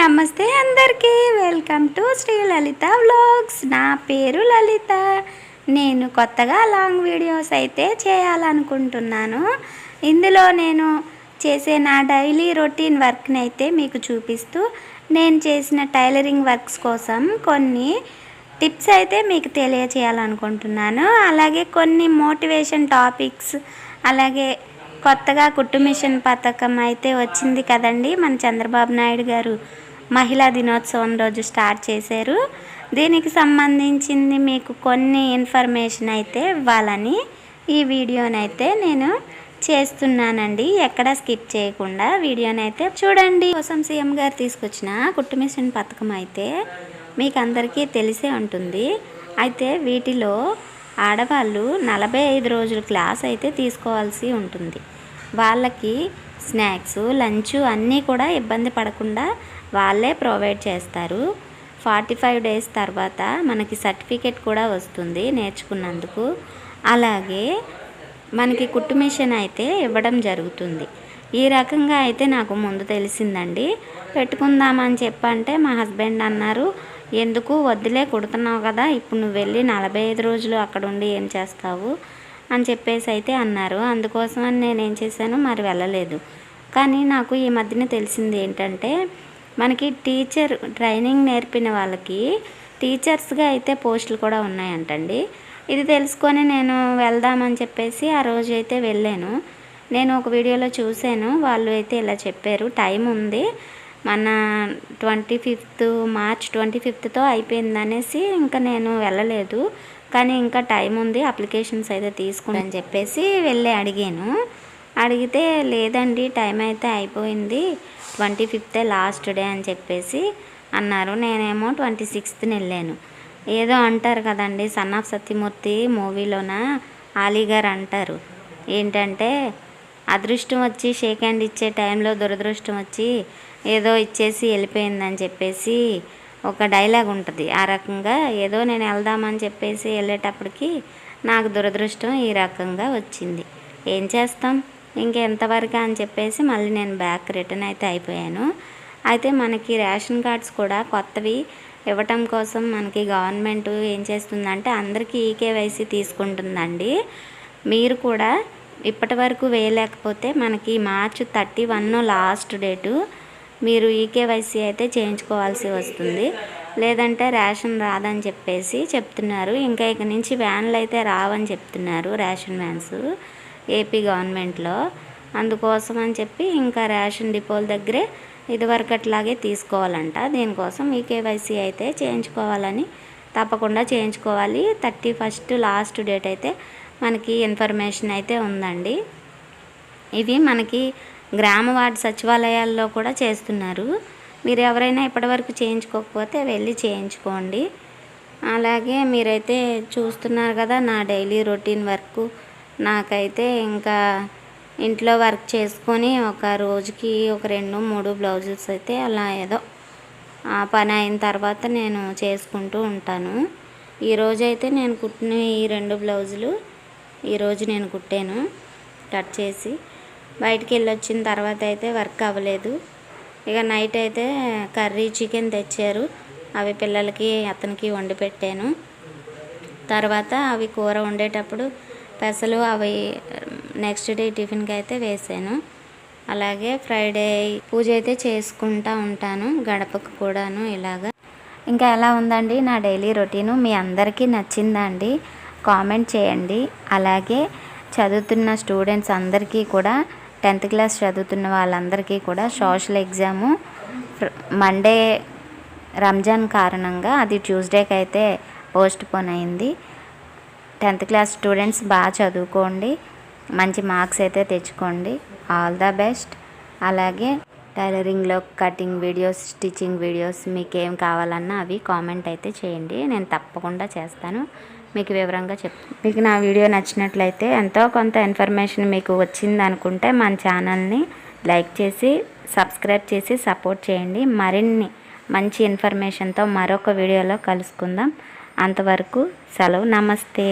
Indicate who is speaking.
Speaker 1: నమస్తే అందరికీ. Welcome to Sri Lalitha vlogs నా పేరు లలిత. నేను కొత్తగా లాంగ్ వీడియోస్ అయితే చేయాలనుకుంటున్నాను. ఇందులో నేను చేసే నా డైలీ రొటీన్ వర్క్ని అయితే మీకు చూపిస్తూ నేను చేసిన టైలరింగ్ వర్క్స్ కోసం కొన్ని టిప్స్ అయితే మీకు తెలియచేయాలనుకుంటున్నాను. అలాగే కొన్ని మోటివేషన్ టాపిక్స్ అలాగే కొత్తగా కుట్టు మిషన్ పథకం అయితే వచ్చింది కదండి మన చంద్రబాబు నాయుడు గారు. మహిళా దినోత్సవం రోజు స్టార్ట్ చేశారు. దీనికి సంబంధించింది మీకు కొన్ని ఇన్ఫర్మేషన్ అయితే ఇవ్వాలని ఈ వీడియోనైతే నేను చేస్తున్నానండి. ఎక్కడ స్కిప్ చేయకుండా వీడియోనైతే చూడండి. కోసం సీఎం గారు తీసుకొచ్చిన కుట్టు మిషన్ పథకం అయితే మీకు అందరికీ తెలిసే ఉంటుంది. అయితే వీటిలో ఆడవాళ్ళు నలభై ఐదు రోజుల క్లాస్ అయితే తీసుకోవాల్సి ఉంటుంది. వాళ్ళకి స్నాక్స్ లంచ్ అన్నీ కూడా ఇబ్బంది పడకుండా వాళ్ళే ప్రొవైడ్ చేస్తారు. ఫార్టీ ఫైవ్ డేస్ తర్వాత మనకి సర్టిఫికేట్ కూడా వస్తుంది నేర్చుకున్నందుకు. అలాగే మనకి కుట్టు మిషన్ అయితే ఇవ్వడం జరుగుతుంది. ఈ రకంగా అయితే నాకు ముందు తెలిసిందండి. పెట్టుకుందామని చెప్పంటే మా హస్బెండ్ అన్నారు ఎందుకు వద్దులే కుడుతున్నావు కదా ఇప్పుడు నువ్వు వెళ్ళి నలభై ఐదు రోజులు అక్కడ ఉండి ఏం చేస్తావు? అని చెప్పేసి అయితే అన్నారు. అందుకోసమని నేను ఏం చేశాను మరి వెళ్ళలేదు. కానీ నాకు ఈ మధ్యన తెలిసింది ఏంటంటే మనకి టీచర్ ట్రైనింగ్ నేర్పిన వాళ్ళకి టీచర్స్గా అయితే పోస్టులు కూడా ఉన్నాయంటండి. ఇది తెలుసుకొని నేను వెళ్దామని చెప్పేసి ఆ రోజు అయితే వెళ్ళాను. నేను ఒక వీడియోలో చూశాను. వాళ్ళు అయితే ఇలా చెప్పారు టైం ఉంది. మన ట్వంటీ ఫిఫ్త్ మార్చ్ ట్వంటీ ఫిఫ్త్తో అయిపోయింది అనేసి ఇంకా నేను వెళ్ళలేదు. కానీ ఇంకా టైం ఉంది అప్లికేషన్స్ అయితే తీసుకుని చెప్పేసి వెళ్ళి అడిగాను. అడిగితే లేదండి టైం అయితే అయిపోయింది ట్వంటీ ఫిఫ్తే లాస్ట్ డే అని చెప్పేసి అన్నారు. నేనేమో ట్వంటీ సిక్స్త్ని వెళ్ళాను. ఏదో అంటారు కదండి సన్ ఆఫ్ సత్యమూర్తి మూవీలోన ఆలీగారు అంటారు. ఏంటంటే అదృష్టం వచ్చి షేక్ హ్యాండ్ ఇచ్చే టైంలో దురదృష్టం వచ్చి ఏదో ఇచ్చేసి వెళ్ళిపోయిందని చెప్పేసి ఒక డైలాగ్ ఉంటుంది. ఆ రకంగా ఏదో నేను వెళ్దామని చెప్పేసి వెళ్ళేటప్పటికి నాకు దురదృష్టం ఈ రకంగా వచ్చింది. ఏం చేస్తాం? ఇంకెంతవరకు అని చెప్పేసి మళ్ళీ నేను బ్యాక్ రిటర్న్ అయితే అయిపోయాను. అయితే మనకి రేషన్ కార్డ్స్ కూడా కొత్తవి ఇవ్వటం కోసం మనకి గవర్నమెంట్ ఏం చేస్తుందంటే అందరికీ ఈకేవైసీ తీసుకుంటుందండి. మీరు కూడా ఇప్పటి వరకు వేయలేకపోతే మనకి March thirty one last date మీరు ఈకేవైసీ అయితే చేయించుకోవాల్సి వస్తుంది. లేదంటే రేషన్ రాదని చెప్పేసి చెప్తున్నారు. ఇంకా ఇక నుంచి వ్యాన్లు అయితే రావని చెప్తున్నారు రేషన్ వ్యాన్స్ ఏపీ గవర్నమెంట్లో. అందుకోసం అని చెప్పి ఇంకా రేషన్ డిపోల దగ్గరే ఇదివరకట్లాగే తీసుకోవాలంట. దీనికోసం ఈ కేవైసీ అయితే చేయించుకోవాలని తప్పకుండా చేయించుకోవాలి. థర్టీ ఫస్ట్ లాస్ట్ డేట్ అయితే మనకి ఇన్ఫర్మేషన్ అయితే ఉందండి. ఇవి మనకి గ్రామ వార్డు సచివాలయాల్లో కూడా చేస్తున్నారు. మీరు ఎవరైనా ఇప్పటివరకు చేయించుకోకపోతే వెళ్ళి చేయించుకోండి. అలాగే మీరైతే చూస్తున్నారు కదా నా డైలీ రొటీన్ వర్క్. నాకైతే ఇంకా ఇంట్లో వర్క్ చేసుకొని ఒక రోజుకి ఒక రెండు మూడు బ్లౌజెస్ అయితే అలా ఏదో ఆ పని అయిన తర్వాత నేను చేసుకుంటూ ఉంటాను. ఈరోజు అయితే నేను కుట్టిన ఈ రెండు బ్లౌజులు ఈరోజు నేను కుట్టాను. కట్ చేసి బయటికి వెళ్ళి వచ్చిన తర్వాత అయితే వర్క్ అవ్వలేదు. ఇక నైట్ అయితే కర్రీ చికెన్ తెచ్చారు. అవి పిల్లలకి అతనికి వండి పెట్టాను. తర్వాత అవి కూర వండేటప్పుడు పెసలు అవి నెక్స్ట్ డే టిఫిన్కి అయితే వేసాను. అలాగే ఫ్రైడే పూజ అయితే చేసుకుంటా ఉంటాను గడపకు కూడాను ఇలాగా. ఇంకా ఎలా ఉందండి నా డైలీ రొటీను మీ అందరికీ నచ్చిందా అండి? కామెంట్ చేయండి. అలాగే చదువుతున్న స్టూడెంట్స్ అందరికీ కూడా టెన్త్ క్లాస్ చదువుతున్న వాళ్ళందరికీ కూడా సోషల్ ఎగ్జాము మండే రంజాన్ కారణంగా అది ట్యూస్డేకి అయితే పోస్ట్ పోన్ అయింది. టెన్త్ క్లాస్ స్టూడెంట్స్ బాగా చదువుకోండి మంచి మార్క్స్ అయితే తెచ్చుకోండి. All the best. అలాగే టైలరింగ్లో కటింగ్ వీడియోస్ స్టిచ్చింగ్ వీడియోస్ మీకు ఏం కావాలన్నా అవి కామెంట్ అయితే చేయండి. నేను తప్పకుండా చేస్తాను. మీకు వివరంగా చెప్తాను మీకు నా వీడియో నచ్చినట్లయితే ఎంతో కొంత ఇన్ఫర్మేషన్ మీకు వచ్చింది అనుకుంటే మన ఛానల్ని లైక్ చేసి సబ్స్క్రైబ్ చేసి సపోర్ట్ చేయండి. మరిన్ని మంచి ఇన్ఫర్మేషన్తో మరొక వీడియోలో కలుసుకుందాం. అంతవరకు సెలవు. నమస్తే.